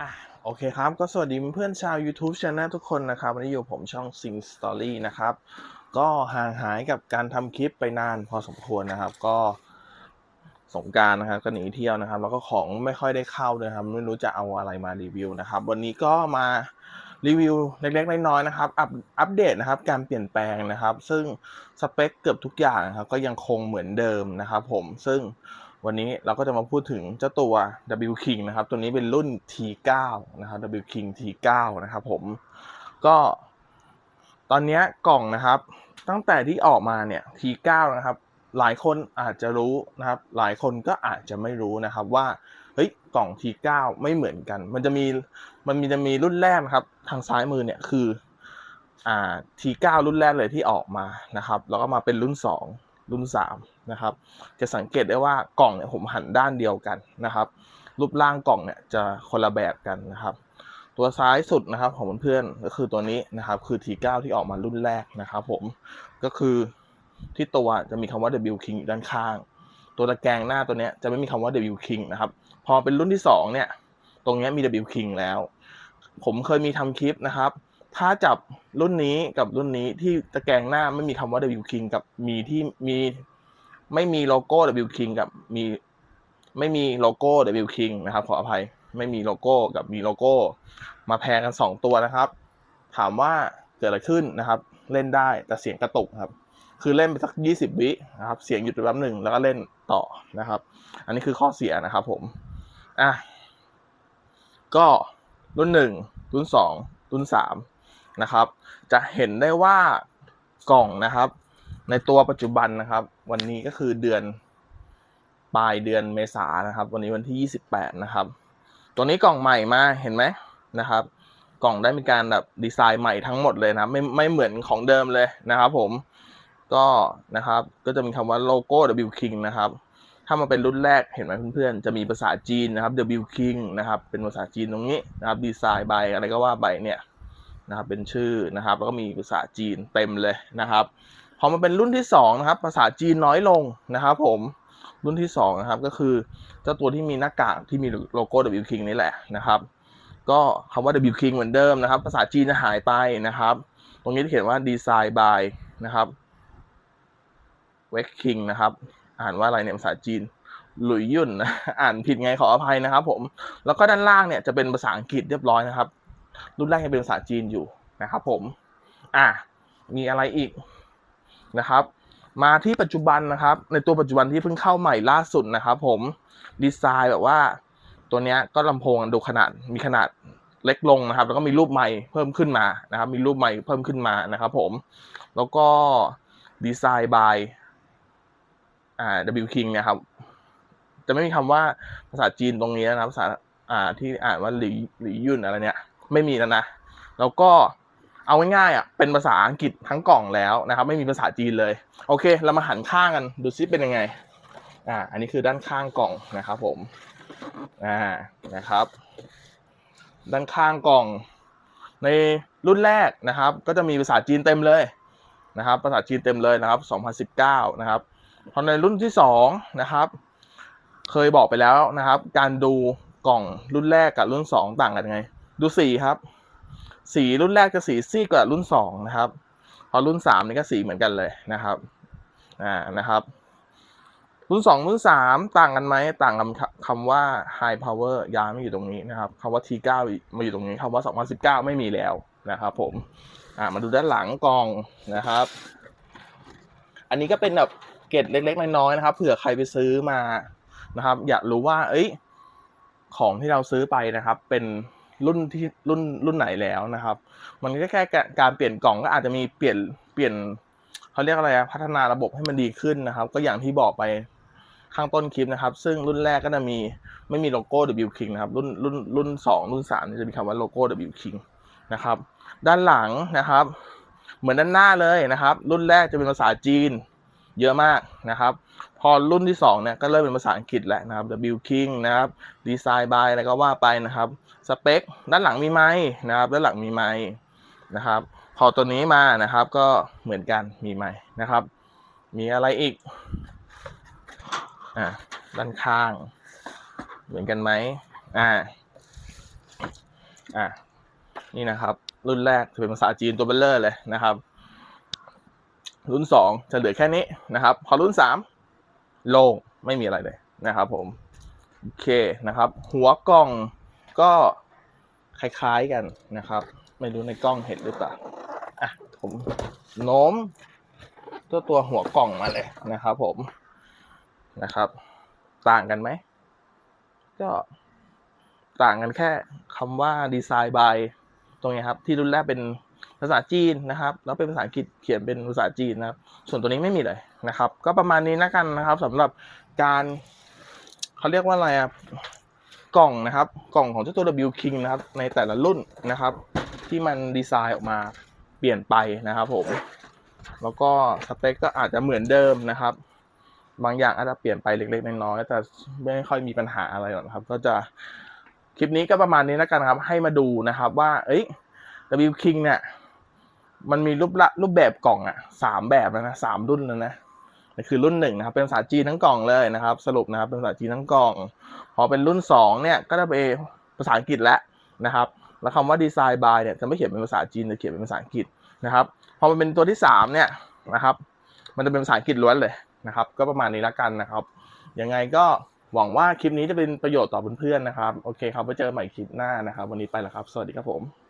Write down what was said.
อะโอเคครับ ก็สวัสดีเพื่อนชาว YouTube Channel ทุกคนนะครับ วันนี้อยู่ผมช่อง Sing Story นะครับ ก็ห่างหายกับการทำคลิปไปนานพอสมควรนะครับ ก็สงการนะครับก็หนีเที่ยวนะครับ แล้วก็ของไม่ค่อยได้เข้าเลยครับ ไม่รู้จะเอาอะไรมารีวิวนะครับ วันนี้ก็มารีวิวเล็กๆน้อยๆนะครับ อัปอัปเดตนะครับ การเปลี่ยนแปลงนะครับ ซึ่งสเปคเกือบทุกอย่างนะครับ ก็ยังคงเหมือนเดิมนะครับ ผมซึ่ง วันนี้เราก็จะมาพูดถึงเจ้าตัว W King นะครับ ตัวนี้เป็นรุ่น T9 นะครับ W King T9 นะครับผม ก็ตอนนี้กล่องนะครับ ตั้งแต่ที่ออกมาเนี่ย T9 นะครับ หลายคนอาจจะรู้นะครับ หลายคนก็อาจจะไม่รู้นะครับว่า เฮ้ย กล่อง T9 ไม่เหมือนกัน มันจะมี มันมีจะมีรุ่นแรกนะครับ ทางซ้ายมือเนี่ยคือ อ่า T9 รุ่นแรกเลยที่ออกมานะครับ แล้วก็มาเป็นรุ่น 2 รุ่น3นะครับจะสังเกตได้ว่ากล่องเนี่ยผมหันด้านเดียวกันนะครับรูปร่างกล่องเนี่ยจะคนละแบบกันนะครับ ตัวซ้ายสุดนะครับของเพื่อนๆก็คือตัวนี้นะครับคือ T9 ที่ออกมารุ่นแรกนะครับผมก็คือที่ตัวจะมีคำว่า W King อยู่ด้านข้าง ตัวตะแกรงหน้าตัวเนี้ยจะไม่มีคำว่า W King นะครับพอเป็นรุ่นที่สองเนี่ยตรงเนี้ยมี W King แล้ว ผมเคยมีทำคลิปนะครับ ถ้าจับรุ่นนี้กับรุ่นนี้ที่ตะแกรงหน้าไม่มีคำว่า W King กับมีที่มีไม่มีโลโก้ W King กับมีไม่มีโลโก้ W King นะครับ ขออภัยไม่มีโลโก้กับมีโลโก้ มาแพงกัน 2 ตัวนะครับ ถามว่าเกิดอะไรขึ้นนะครับ เล่นได้แต่เสียงกระตุกครับ คือเล่นไปสัก 20 วินะครับ เสียงหยุดไปแป๊บหนึ่งแล้วก็เล่นต่อนะครับ อันนี้คือข้อเสียนะครับ ผมอะก็รุ่น1รุ่น2รุ่น3 นะครับ จะเห็นได้ว่ากล่องนะครับ ในตัวปัจจุบันนะครับ วันนี้ก็คือเดือนปลายเดือนเมษานนะครับ วันนี้วันที่ 28 นะครับ ตัวนี้กล่องใหม่มาเห็นไหมนะครับ กล่องได้มีการแบบดีไซน์ใหม่ทั้งหมดเลยนะไม่ไม่เหมือนของเดิมเลยนะครับ ผมก็นะครับก็จะมีคำว่าโลโก้ W King นะครับ ถ้ามาเป็นรุ่นแรกเห็นไหมเพื่อนๆ จะมีภาษาจีนนะครับ W King นะครับ เป็นภาษาจีนตรงนี้นะครับดีไซน์ใบอะไรก็ว่าไปเนี่ย นะครับเป็นชื่อนะครับแล้วก็มีภาษาจีนเต็มเลยนะครับพอมาเป็นรุ่นที่สองนะครับภาษาจีนน้อยลงนะครับผมรุ่นที่สองนะครับก็คือเจ้าตัวที่มีหน้ากากที่มีโลโก้ W King นี่แหละนะครับ ก็คำว่า W King เหมือนเดิมนะครับ ภาษาจีนจะหายไปนะครับ ตรงนี้ที่เขียนว่าดีไซน์ by นะครับเวกคิงนะครับ อ่านว่าอะไรเนี่ยภาษาจีนหลุยยุ่นนะอ่านผิดไงขออภัยนะครับ ผมแล้วก็ด้านล่างเนี่ยจะเป็นภาษาอังกฤษเรียบร้อยนะครับ รุ่นแรกยังเป็นภาษาจีนอยู่นะครับผมอะมีอะไรอีกนะครับ มาที่ปัจจุบันนะครับ ในตัวปัจจุบันที่เพิ่งเข้าใหม่ล่าสุดนะครับผมดีไซน์แบบว่าตัวเนี้ยก็ลำโพงดูขนาดมีขนาดเล็กลงนะครับ แล้วก็มีรูปไมค์เพิ่มขึ้นมานะครับ มีรูปไมค์เพิ่มขึ้นมานะครับผมแล้วก็ดีไซน์ by อ่า W King นี่ยครับ จะไม่มีคำว่าภาษาจีนตรงนี้นะครับภาษาอ่าที่อ่านว่าหลีหลียุ่นอะไรเนี่ย ไม่มีแล้วนะ แล้วก็เอาง่ายๆอะเป็นภาษาอังกฤษทั้งกล่องแล้วนะครับ ไม่มีภาษาจีนเลย โอเค เรามาหันข้างกันดูซิเป็นยังไง อ่า อันนี้คือด้านข้างกล่องนะครับผม อ่า นะครับ ด้านข้างกล่อง ในรุ่นแรกนะครับ ก็จะมีภาษาจีนเต็มเลยนะครับ ภาษาจีนเต็มเลยนะครับ 2019 นะครับ พอในรุ่นที่สองนะครับ เคยบอกไปแล้วนะครับ การดูกล่องรุ่นแรกกับรุ่นสองต่างกันยังไง ดูสีครับ สีรุ่นแรกจะสีซีดกว่ารุ่นสองนะครับ พอรุ่นสามนี่ก็สีเหมือนกันเลยนะครับอ่านะครับ รุ่นสองรุ่นสามต่างกันไหมต่างกันคำว่า high power ย้ายม่อยู่ตรงนี้นะครับคำว่า T9 มาอยู่ตรงนี้คำว่า 2019 ไม่มีแล้วนะครับ ผมอ่ามาดูด้านหลังกล่องนะครับ อันนี้ก็เป็นแบบเกร็ดเล็ก ๆ น้อยๆนะครับ เผื่อใครไปซื้อมานะครับ อยากรู้ว่า เอ้ย ของที่เราซื้อไปนะครับ เป็น รุ่นที่รุ่นรุ่นไหนแล้วนะครับ มันก็แค่การเปลี่ยนกล่องก็อาจจะมีเปลี่ยนเปลี่ยนเขาเรียกอะไรอะพัฒนาระบบให้มันดีขึ้นนะครับ ก็อย่างที่บอกไปข้างต้นคลิปนะครับ ซึ่งรุ่นแรกก็จะมีไม่มีโลโก้ W King นะครับ รุ่นรุ่นรุ่นสองรุ่นสามจะมีคำว่าโลโก้ W King นะครับ ด้านหลังนะครับ เหมือนด้านหน้าเลยนะครับ รุ่นแรกจะเป็นภาษาจีน เยอะมากนะครับ พอรุ่นที่2เนี่ยก็เริ่มเป็นภาษาอังกฤษแล้วนะครับ W King นะครับดีไซน์ by อะไรก็ว่าไปนะครับสเปคด้านหลังมีไม้นะครับ ด้านหลังมีไม้นะครับ พอตัวนี้มานะครับก็เหมือนกันมีไม้นะครับ มีอะไรอีกอ่าด้านข้าง เหมือนกันไหมอ่าอะนี่นะครับ รุ่นแรกจะเป็นภาษาจีนตัวเบลเลอร์เลยนะครับ รุ่นสองจะเหลือแค่นี้นะครับ พอรุ่นสามโล่งไม่มีอะไรเลยนะครับผม โอเคนะครับ หัวกล่องก็คล้ายๆกันนะครับ ไม่รู้ในกล้องเห็นหรือเปล่าอะผมโน้มตัวตัวหัวกล่องมาเลยนะครับ ผมนะครับ ต่างกันไหมก็ต่างกันแค่คำว่าดีไซน์ by ตรงนี้ครับ ที่รุ่นแรกเป็น ภาษาจีนนะครับ แล้วเป็นภาษาอังกฤษเขียนเป็นภาษาจีนนะครับ ส่วนตัวนี้ไม่มีเลยนะครับ ก็ประมาณนี้นะกันนะครับสำหรับการเขาเรียกว่าอะไรอะกล่องนะครับ กล่องของเจ้าตัว W King นะครับ ในแต่ละรุ่นนะครับ ที่มันดีไซน์ออกมาเปลี่ยนไปนะครับผม แล้วก็สเปคก็อาจจะเหมือนเดิมนะครับ บางอย่างอาจจะเปลี่ยนไปเล็กๆน้อยๆแต่ไม่ค่อยมีปัญหาอะไรหรอกครับ ก็จะคลิปนี้ก็ประมาณนี้แล้วกันครับ ให้มาดูนะครับว่า เอ้ย W King เนี่ย มันมีรูปละรูปแบบกล่องอะสามแบบแล้วนะสามรุ่นแล้วนะนี่คือรุ่นหนึ่งนะครับเป็นภาษาจีนทั้งกล่องเลยนะครับ สรุปนะครับเป็นภาษาจีนทั้งกล่อง พอเป็นรุ่นสองเนี่ยก็จะเป็นภาษาอังกฤษแล้วนะครับ แล้วคำว่าดีไซน์บายเนี่ยจะไม่เขียนเป็นภาษาจีนจะเขียนเป็นภาษาอังกฤษนะครับพอมันเป็นตัวที่สามเนี่ยนะครับ มันจะเป็นภาษาอังกฤษล้วนเลยนะครับ ก็ประมาณนี้ละกันนะครับยังไงก็หวังว่าคลิปนี้จะเป็นประโยชน์ต่อเพื่อนๆนะครับ โอเคครับไว้เจอกันใหม่คลิปหน้านะครับ วันนี้ไปแล้วครับ สวัสดีครับผม